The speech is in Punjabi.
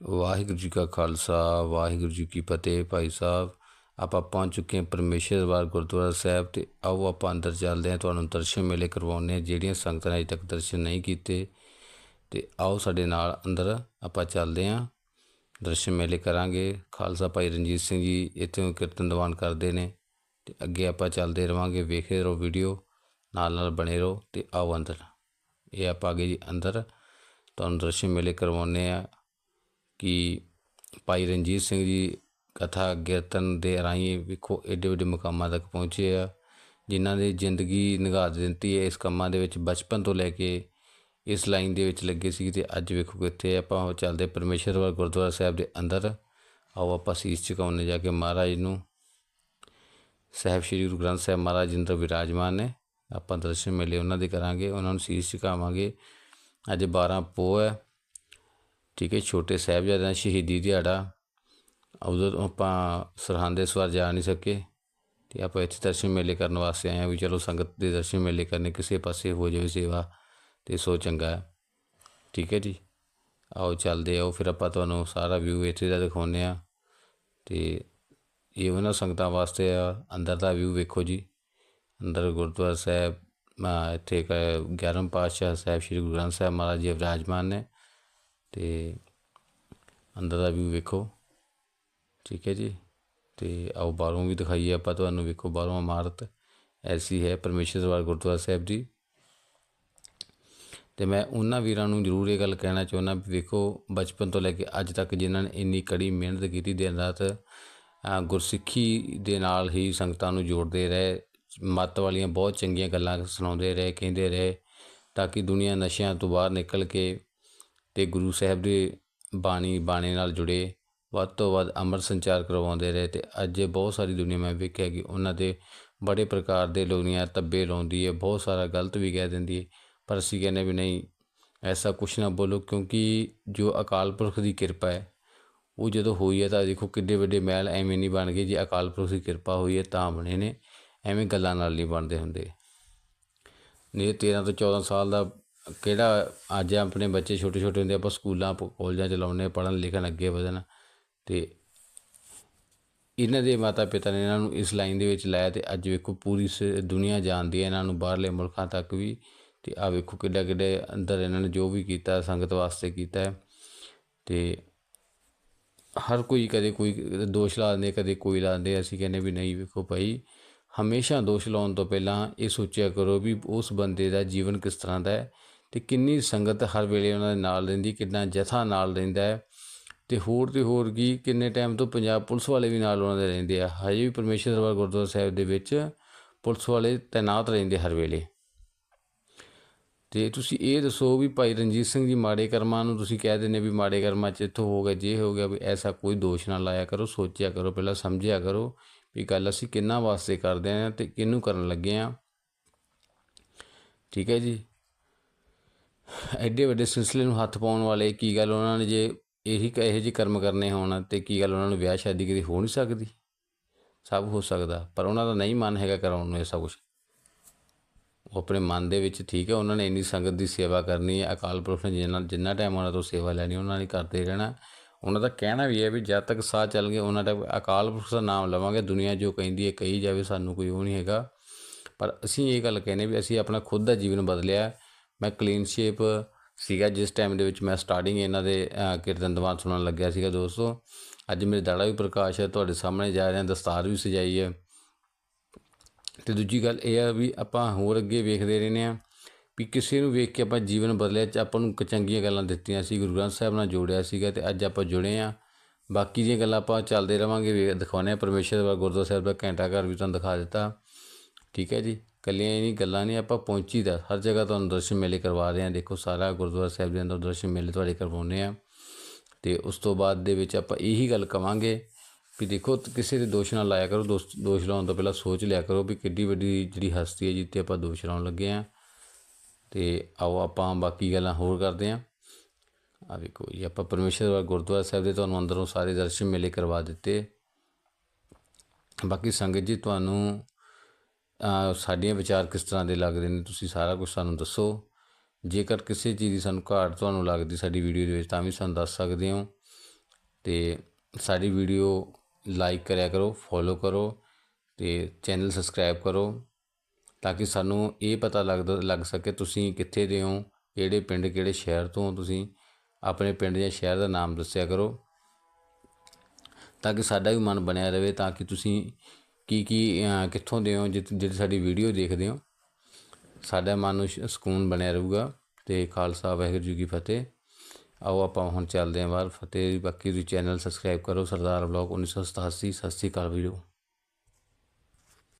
ਵਾਹਿਗੁਰੂ ਜੀ ਕਾ ਖਾਲਸਾ, ਵਾਹਿਗੁਰੂ ਜੀ ਕੀ ਫਤਿਹ ਭਾਈ ਸਾਹਿਬ। ਆਪਾਂ ਪਹੁੰਚ ਚੁੱਕੇ ਹਾਂ ਪਰਮੇਸ਼ਰਵਾਰ ਗੁਰਦੁਆਰਾ ਸਾਹਿਬ ਤੇ ਆਓ ਆਪਾਂ ਅੰਦਰ ਚੱਲਦੇ ਹਾਂ, ਤੁਹਾਨੂੰ ਦਰਸ਼ਨ ਮੇਲੇ ਕਰਵਾਉਂਦੇ ਹਾਂ। ਜਿਹੜੀਆਂ ਸੰਗਤਾਂ ਨੇ ਅਜੇ ਤੱਕ ਦਰਸ਼ਨ ਨਹੀਂ ਕੀਤੇ, ਤੇ ਆਓ ਸਾਡੇ ਨਾਲ ਅੰਦਰ ਆਪਾਂ ਚੱਲਦੇ ਹਾਂ। ਦਰਸ਼ਨ ਮੇਲੇ ਕਰਾਂਗੇ। ਖਾਲਸਾ ਭਾਈ ਰਣਜੀਤ ਸਿੰਘ ਜੀ ਇੱਥੇ ਕੀਰਤਨ ਦੀਵਾਨ ਕਰਦੇ ਨੇ, ਤੇ ਅੱਗੇ ਆਪਾਂ ਚੱਲਦੇ ਰਵਾਂਗੇ। ਵੇਖਦੇ ਰਹੋ ਵੀਡੀਓ, ਨਾਲ ਨਾਲ ਬਣੇ ਰਹੋ ਤੇ ਆਓ ਅੰਦਰ। ਇਹ ਆਪਾਂ ਅੱਗੇ ਜੀ ਅੰਦਰ ਤੁਹਾਨੂੰ ਦਰਸ਼ਨ ਮੇਲੇ ਕਰਵਾਉਂਦੇ ਆ ਕਿ ਭਾਈ ਰਣਜੀਤ ਸਿੰਘ ਜੀ ਕਥਾ ਕੀਰਤਨ ਦੇ ਰਾਹੀਂ ਵੇਖੋ ਏਡੇ ਵੱਡੇ ਮੁਕਾਮਾਂ ਤੱਕ ਪਹੁੰਚੇ ਆ, ਜਿਨ੍ਹਾਂ ਦੀ ਜ਼ਿੰਦਗੀ ਨਿਗਾਹ ਦਿੱਤੀ ਹੈ। ਇਸ ਕੰਮਾਂ ਦੇ ਵਿੱਚ ਬਚਪਨ ਤੋਂ ਲੈ ਕੇ ਇਸ ਲਾਈਨ ਦੇ ਵਿੱਚ ਲੱਗੇ ਸੀ ਤੇ ਅੱਜ ਵੇਖੋ ਕਿੱਥੇ ਆਪਾਂ ਉਹ ਚੱਲਦੇ ਪਰਮੇਸ਼ਰਵਰ ਗੁਰਦੁਆਰਾ ਸਾਹਿਬ ਦੇ ਅੰਦਰ। ਆਓ ਆਪਾਂ ਸੀਸ ਝੁਕਾਉਣੇ ਜਾ ਕੇ ਮਹਾਰਾਜ ਨੂੰ। ਸਾਹਿਬ ਸ੍ਰੀ ਗੁਰੂ ਗ੍ਰੰਥ ਸਾਹਿਬ ਮਹਾਰਾਜ ਜੀ ਅੰਦਰ ਵਿਰਾਜਮਾਨ ਨੇ, ਆਪਾਂ ਦਰਸ਼ਨ ਮੇਲੇ ਉਹਨਾਂ ਦੇ ਕਰਾਂਗੇ, ਉਹਨਾਂ ਨੂੰ ਸੀਸ ਝੁਕਾਵਾਂਗੇ। ਅੱਜ 12 ਪੋਹ ਹੈ ਠੀਕ ਹੈ, ਛੋਟੇ ਸਾਹਿਬਜ਼ਾਦਿਆਂ ਦਾ ਸ਼ਹੀਦੀ ਦਿਹਾੜਾ। ਉਦੋਂ ਆਪਾਂ ਸਰਹੰਦ ਇਸ ਵਾਰ ਜਾ ਨਹੀਂ ਸਕੇ ਅਤੇ ਆਪਾਂ ਇੱਥੇ ਦਰਸ਼ਨ ਮੇਲੇ ਕਰਨ ਵਾਸਤੇ ਆਏ ਹਾਂ ਵੀ ਚਲੋ ਸੰਗਤ ਦੇ ਦਰਸ਼ਨ ਮੇਲੇ ਕਰਨੇ, ਕਿਸੇ ਪਾਸੇ ਹੋ ਜਾਵੇ ਸੇਵਾ ਅਤੇ ਸੋ ਚੰਗਾ ਹੈ। ਠੀਕ ਹੈ ਜੀ। ਆਓ ਚੱਲਦੇ ਆਓ, ਫਿਰ ਆਪਾਂ ਤੁਹਾਨੂੰ ਸਾਰਾ ਵਿਊ ਇੱਥੇ ਦਾ ਦਿਖਾਉਂਦੇ ਆ ਤੇ ਇਹ ਉਹਨਾਂ ਸੰਗਤਾਂ ਵਾਸਤੇ ਆ, ਅੰਦਰ ਦਾ ਵਿਊ ਵੇਖੋ ਜੀ। ਅੰਦਰ ਗੁਰਦੁਆਰਾ ਸਾਹਿਬ ਇੱਥੇ ਇੱਕ 11 ਪਾਤਸ਼ਾਹ ਸਾਹਿਬ, ਸ੍ਰੀ ਗੁਰੂ ਗ੍ਰੰਥ ਸਾਹਿਬ ਮਹਾਰਾਜ ਜੀ ਵਿਰਾਜਮਾਨ ਨੇ। ਅਤੇ ਅੰਦਰ ਦਾ ਵਿਊ ਵੇਖੋ। ਠੀਕ ਹੈ ਜੀ? ਅਤੇ ਆਓ ਬਾਹਰੋਂ ਵੀ ਦਿਖਾਈਏ ਆਪਾਂ ਤੁਹਾਨੂੰ। ਵੇਖੋ ਬਾਹਰੋਂ ਇਮਾਰਤ, ਐਸੀ ਹੈ ਪਰਮੇਸ਼ਰਵਾਰ ਗੁਰਦੁਆਰਾ ਸਾਹਿਬ ਦੀ ਤੇ ਮੈਂ ਉਹਨਾਂ ਵੀਰਾਂ ਨੂੰ ਜ਼ਰੂਰ ਇਹ ਗੱਲ ਕਹਿਣਾ ਚਾਹੁੰਦਾ ਵੀ ਵੇਖੋ, ਬਚਪਨ ਤੋਂ ਲੈ ਕੇ ਅੱਜ ਤੱਕ ਜਿਨ੍ਹਾਂ ਨੇ ਇੰਨੀ ਕੜੀ ਮਿਹਨਤ ਕੀਤੀ, ਦਿਨ ਰਾਤ ਗੁਰਸਿੱਖੀ ਦੇ ਨਾਲ ਹੀ ਸੰਗਤਾਂ ਨੂੰ ਜੋੜਦੇ ਰਹੇ, ਮੱਤ ਵਾਲੀਆਂ ਬਹੁਤ ਚੰਗੀਆਂ ਗੱਲਾਂ ਸੁਣਾਉਂਦੇ ਰਹੇ, ਕਹਿੰਦੇ ਰਹੇ, ਤਾਂ ਕਿ ਦੁਨੀਆ ਨਸ਼ਿਆਂ ਤੋਂ ਬਾਹਰ ਨਿਕਲ ਕੇ ਅਤੇ ਗੁਰੂ ਸਾਹਿਬ ਦੇ ਬਾਣੀ, ਬਾਣੇ ਨਾਲ ਜੁੜੇ। ਵੱਧ ਤੋਂ ਵੱਧ ਅੰਮ੍ਰਿਤ ਸੰਚਾਰ ਕਰਵਾਉਂਦੇ ਰਹੇ ਅਤੇ ਅੱਜ ਬਹੁਤ ਸਾਰੀ ਦੁਨੀਆ ਮੈਂ ਵੇਖਿਆ ਕਿ ਉਹਨਾਂ ਦੇ ਬੜੇ ਪ੍ਰਕਾਰ ਦੇ ਲੋਨੀਆਂ ਧੱਬੇ ਲਾਉਂਦੀ ਹੈ, ਬਹੁਤ ਸਾਰਾ ਗਲਤ ਵੀ ਕਹਿ ਦਿੰਦੀ ਹੈ। ਪਰ ਅਸੀਂ ਕਹਿੰਦੇ ਵੀ ਨਹੀਂ, ਐਸਾ ਕੁਛ ਨਾ ਬੋਲੋ ਕਿਉਂਕਿ ਜੋ ਅਕਾਲ ਪੁਰਖ ਦੀ ਕਿਰਪਾ ਹੈ, ਉਹ ਜਦੋਂ ਹੋਈ ਹੈ ਤਾਂ ਦੇਖੋ ਕਿੱਡੇ ਵੱਡੇ ਮਹਿਲ ਐਵੇਂ ਨਹੀਂ ਬਣ ਗਏ, ਜੇ ਅਕਾਲ ਪੁਰਖ ਦੀ ਕਿਰਪਾ ਹੋਈ ਹੈ ਤਾਂ ਬਣੇ ਨੇ, ਐਵੇਂ ਗੱਲਾਂ ਨਾਲ ਨਹੀਂ ਬਣਦੇ ਹੁੰਦੇ। ਨਹੀਂ 13 ਤੋਂ 14 ਸਾਲ ਦਾ ਕਿਹੜਾ ਅੱਜ ਆਪਣੇ ਬੱਚੇ ਛੋਟੇ ਛੋਟੇ ਹੁੰਦੇ ਆਪਾਂ ਸਕੂਲਾਂ ਕੋਲਜਾਂ ਚ ਲਾਉਨੇ ਪੜ੍ਹਨ, ਲਿਖਣ, ਅੱਗੇ ਵਧਣ। ਅਤੇ ਇਹਨਾਂ ਦੇ ਮਾਤਾ ਪਿਤਾ ਨੇ ਇਹਨਾਂ ਨੂੰ ਇਸ ਲਾਈਨ ਦੇ ਵਿੱਚ ਲਾਇਆ ਅਤੇ ਅੱਜ ਵੇਖੋ ਪੂਰੀ ਸ, ਦੁਨੀਆ ਜਾਣਦੀ ਹੈ ਇਹਨਾਂ ਨੂੰ, ਬਾਹਰਲੇ ਮੁਲਕਾਂ ਤੱਕ ਵੀ। ਅਤੇ ਆ ਵੇਖੋ ਕਿੱਡਾ, ਕਿੱਡੇ ਅੰਦਰ ਇਹਨਾਂ ਨੇ ਜੋ ਵੀ ਕੀਤਾ, ਸੰਗਤ ਵਾਸਤੇ ਕੀਤਾ ਹੈ। ਤੇ ਹਰ ਕੋਈ ਕਦੇ ਕੋਈ ਦੋਸ਼ ਲਾ ਦਿੰਦੇ, ਕਦੇ ਕੋਈ ਲਾ ਦਿੰਦੇ, ਅਸੀਂ ਕਹਿੰਦੇ ਵੀ ਨਹੀਂ ਵੇਖੋ ਭਾਈ, ਹਮੇਸ਼ਾ ਦੋਸ਼ ਲਾਉਣ ਤੋਂ ਪਹਿਲਾਂ ਇਹ ਸੋਚਿਆ ਕਰੋ ਵੀ ਉਸ ਬੰਦੇ ਦਾ ਜੀਵਨ ਕਿਸ ਤਰ੍ਹਾਂ ਦਾ ਹੈ। ਤੇ ਕਿੰਨੀ ਸੰਗਤ ਹਰ ਵੇਲੇ ਉਹਨਾਂ ਦੇ ਨਾਲ ਰਹਿੰਦੀ, ਕਿੰਨਾ ਜਥਾ ਨਾਲ ਰਹਿੰਦਾ ਹੈ। ਤੇ ਹੋਰ ਤੇ ਹੋਰ ਕੀ, ਕਿੰਨੇ ਟਾਈਮ ਤੋਂ ਪੰਜਾਬ ਪੁਲਿਸ ਵਾਲੇ ਵੀ ਨਾਲ ਉਹਨਾਂ ਦੇ ਰਹਿੰਦੇ ਆ। ਹਜੇ ਵੀ ਪਰਮੇਸ਼ਰ ਦਰਬਾਰ ਗੁਰਦੁਆਰਾ ਸਾਹਿਬ ਦੇ ਵਿੱਚ ਪੁਲਿਸ ਵਾਲੇ ਤਾਇਨਾਤ ਰਹਿੰਦੇ ਹਰ ਵੇਲੇ। ਤੇ ਤੁਸੀਂ ਇਹ ਦੱਸੋ ਵੀ ਭਾਈ ਰਣਜੀਤ ਸਿੰਘ ਜੀ ਮਾੜੇ ਕਰਮਾਂ ਨੂੰ ਤੁਸੀਂ ਕਹਿ ਦਿੰਦੇ ਵੀ ਮਾੜੇ ਕਰਮਾਂ 'ਚ ਇੱਥੋਂ ਹੋ ਗਿਆ, ਜੇ ਹੋ ਗਿਆ ਵੀ ਐਸਾ ਕੋਈ ਦੋਸ਼ ਨਾ ਲਾਇਆ ਕਰੋ, ਸੋਚਿਆ ਕਰੋ, ਪਹਿਲਾਂ ਸਮਝਿਆ ਕਰੋ ਵੀ ਗੱਲ ਅਸੀਂ ਕਿੰਨਾ ਵਾਸਤੇ ਕਰਦੇ ਆਂ ਤੇ ਕਿਹਨੂੰ ਕਰਨ ਲੱਗੇ ਆਂ। ਠੀਕ ਹੈ ਜੀ? ਐਡੇ ਵੱਡੇ ਸਿਲਸਿਲੇ ਨੂੰ ਹੱਥ ਪਾਉਣ ਵਾਲੇ ਕੀ ਗੱਲ ਉਹਨਾਂ ਨੇ ਜੇ ਇਹੀ ਇਹੋ ਜਿਹੇ ਕਰਮ ਕਰਨੇ ਹੋਣ ਤੇ ਕੀ ਗੱਲ ਉਹਨਾਂ ਨੂੰ ਵਿਆਹ ਸ਼ਾਦੀ ਕਦੀ ਹੋ ਨਹੀਂ ਸਕਦੀ? ਸਭ ਹੋ ਸਕਦਾ, ਪਰ ਉਹਨਾਂ ਦਾ ਨਹੀਂ ਮਨ ਹੈਗਾ ਕਰਾਉਣ ਨੂੰ ਇਹ ਸਭ ਕੁਝ ਉਹ ਆਪਣੇ ਮਨ ਦੇ ਵਿੱਚ ਠੀਕ ਹੈ, ਉਹਨਾਂ ਨੇ ਇੰਨੀ ਸੰਗਤ ਦੀ ਸੇਵਾ ਕਰਨੀ ਹੈ, ਅਕਾਲ ਪੁਰਖ ਨੇ ਜਿੰਨਾ ਜਿੰਨਾ ਟਾਈਮ ਉਹਨਾਂ ਤੋਂ ਸੇਵਾ ਲੈਣੀ, ਉਹਨਾਂ ਨੇ ਕਰਦੇ ਰਹਿਣਾ। ਉਹਨਾਂ ਦਾ ਕਹਿਣਾ ਵੀ ਹੈ ਵੀ ਜਦ ਤੱਕ ਸਾਹ ਚੱਲ ਗਏ, ਉਹਨਾਂ ਤੱਕ ਅਕਾਲ ਪੁਰਖ ਦਾ ਨਾਮ ਲਵਾਂਗੇ, ਦੁਨੀਆ ਜੋ ਕਹਿੰਦੀ ਹੈ, ਕਹੀ ਜਾਵੇ, ਸਾਨੂੰ ਕੋਈ ਉਹ ਨਹੀਂ ਹੈਗਾ। ਪਰ ਅਸੀਂ ਇਹ ਗੱਲ ਕਹਿੰਦੇ ਵੀ ਅਸੀਂ ਆਪਣਾ ਖੁਦ ਦਾ ਜੀਵਨ ਬਦਲਿਆ। ਮੈਂ ਕਲੀਨ ਸ਼ੇਪ ਸੀਗਾ, ਜਿਸ ਟਾਈਮ ਦੇ ਵਿੱਚ ਮੈਂ ਸਟਾਰਟਿੰਗ ਇਹਨਾਂ ਦੇ ਕੀਰਤਨ ਦੀਵਾਨ ਸੁਣਨ ਲੱਗਿਆ ਸੀਗਾ ਦੋਸਤੋ। ਅੱਜ ਮੇਰੇ ਦਾੜਾ ਵੀ ਪ੍ਰਕਾਸ਼ ਹੈ, ਤੁਹਾਡੇ ਸਾਹਮਣੇ ਜਾ ਰਿਹਾ ਦਸਤਾਰ ਵੀ ਸਜਾਈ ਹੈ। ਤੇ ਦੂਜੀ ਗੱਲ ਇਹ ਆ ਵੀ ਆਪਾਂ ਹੋਰ ਅੱਗੇ ਵੇਖਦੇ ਰਹਿੰਦੇ ਆ ਵੀ ਕਿਸੇ ਨੂੰ ਵੇਖ ਕੇ ਆਪਾਂ ਜੀਵਨ ਬਦਲਿਆ, ਚ ਆਪਾਂ ਨੂੰ ਚੰਗੀਆਂ ਗੱਲਾਂ ਦਿੱਤੀਆਂ ਸੀ, ਗੁਰੂ ਗ੍ਰੰਥ ਸਾਹਿਬ ਨਾਲ ਜੋੜਿਆ ਸੀਗਾ ਤੇ ਅੱਜ ਆਪਾਂ ਜੁੜੇ ਆ ਬਾਕੀ ਦੀਆਂ ਗੱਲਾਂ ਆਪਾਂ ਚੱਲਦੇ ਰਵਾਂਗੇ ਵੇ ਦਿਖਾਉਣੇ ਆ ਪਰਮੇਸ਼ਰ ਦਾ ਗੁਰਦੁਆਰਾ ਸਾਹਿਬ ਦਾ ਘੰਟਾ ਘਰ ਵੀ ਤੁਹਾਨੂੰ ਦਿਖਾ ਦਿੱਤਾ। ਠੀਕ ਹੈ ਜੀ? ਕੱਲੀਆਂ ਇਹ ਨਹੀਂ, ਗੱਲਾਂ ਨਹੀਂ, ਆਪਾਂ ਪਹੁੰਚੀ ਦਾ। ਹਰ ਜਗ੍ਹਾ ਤੁਹਾਨੂੰ ਦਰਸ਼ਨ ਮੇਲੇ ਕਰਵਾ ਰਹੇ ਹਾਂ। ਦੇਖੋ, ਸਾਰਾ ਗੁਰਦੁਆਰਾ ਸਾਹਿਬ ਦੇ ਅੰਦਰ ਦਰਸ਼ਨ ਮੇਲੇ ਤੁਹਾਡੇ ਕਰਵਾਉਂਦੇ ਆ ਤੇ ਉਸ ਤੋਂ ਬਾਅਦ ਦੇ ਵਿੱਚ ਆਪਾਂ ਇਹੀ ਗੱਲ ਕਵਾਂਗੇ ਵੀ ਦੇਖੋ, ਕਿਸੇ ਦੇ ਦੋਸ਼ ਨਾਲ ਲਾਇਆ ਕਰੋ। ਦੋਸ਼ ਲਾਉਣ ਤੋਂ ਪਹਿਲਾਂ ਸੋਚ ਲਿਆ ਕਰੋ ਵੀ ਕਿੱਡੀ ਵੱਡੀ ਜਿਹੜੀ ਹਸਤੀ ਹੈ, ਜਿੱਤੇ ਆਪਾਂ ਦੋਸ਼ ਲਾਉਣ ਲੱਗੇ ਆ ਤੇ ਆਓ, ਆਪਾਂ ਬਾਕੀ ਗੱਲਾਂ ਹੋਰ ਕਰਦੇ ਆ ਆ ਵੇਖੋ ਇਹ ਆਪਾਂ ਪਰਮੇਸ਼ਰ ਗੁਰਦੁਆਰਾ ਸਾਹਿਬ ਦੇ ਤੁਹਾਨੂੰ ਅੰਦਰੋਂ ਸਾਰੇ ਦਰਸ਼ਨ ਮੇਲੇ ਕਰਵਾ ਦਿੱਤੇ। ਬਾਕੀ ਸੰਗਤ ਜੀ, ਤੁਹਾਨੂੰ ਸਾਡੀਆਂ ਵਿਚਾਰ ਕਿਸ ਤਰ੍ਹਾਂ ਦੇ ਲੱਗਦੇ ਨੇ, ਤੁਸੀਂ ਸਾਰਾ ਕੁਝ ਸਾਨੂੰ ਦੱਸੋ। ਜੇਕਰ ਕਿਸੇ ਚੀਜ਼ ਦੀ ਸਾਨੂੰ ਘਾਟ ਤੁਹਾਨੂੰ ਲੱਗਦੀ ਸਾਡੀ ਵੀਡੀਓ ਦੇ ਵਿੱਚ, ਤਾਂ ਵੀ ਸਾਨੂੰ ਦੱਸ ਸਕਦੇ ਹੋ। ਤੇ ਸਾਡੀ ਵੀਡੀਓ ਲਾਈਕ ਕਰਿਆ ਕਰੋ, ਫੋਲੋ ਕਰੋ ਤੇ ਚੈਨਲ ਸਬਸਕ੍ਰਾਈਬ ਕਰੋ, ਤਾਂ ਕਿ ਸਾਨੂੰ ਇਹ ਪਤਾ ਲੱਗਦਾ ਲੱਗ ਸਕੇ ਤੁਸੀਂ ਕਿੱਥੇ ਦੇ ਹੋ, ਕਿਹੜੇ ਪਿੰਡ, ਕਿਹੜੇ ਸ਼ਹਿਰ ਤੋਂ ਤੁਸੀਂ। ਆਪਣੇ ਪਿੰਡ ਜਾਂ ਸ਼ਹਿਰ ਦਾ ਨਾਮ ਦੱਸਿਆ ਕਰੋ, ਤਾਂ ਕਿ ਸਾਡਾ ਵੀ ਮਨ ਬਣਿਆ ਰਹੇ, ਤਾਂ ਕਿ ਤੁਸੀਂ ਕੀ ਕੀ ਕਿੱਥੋਂ ਦੇ ਹੋ ਜਿਹੜੀ ਸਾਡੀ ਵੀਡੀਓ ਦੇਖਦੇ ਹੋ, ਸਾਡਾ ਮਨ ਨੂੰ ਸ਼- ਸਕੂਨ ਬਣਿਆ ਰਹੂਗਾ। ਤੇ ਖਾਲਸਾ, ਵਾਹਿਗੁਰੂ ਜੀ ਕੀ ਫਤਿਹ। ਆਓ ਆਪਾਂ ਹੁਣ ਚੱਲਦੇ ਹਾਂ ਬਾਹਰ ਫਤਿਹ ਬਾਕੀ ਤੁਸੀਂ ਚੈਨਲ ਸਬਸਕ੍ਰਾਈਬ ਕਰੋ, ਸਰਦਾਰ ਬਲੌਗ 1987 ਸਤਿ ਸ਼੍ਰੀ ਅਕਾਲ ਵੀਡੀਓ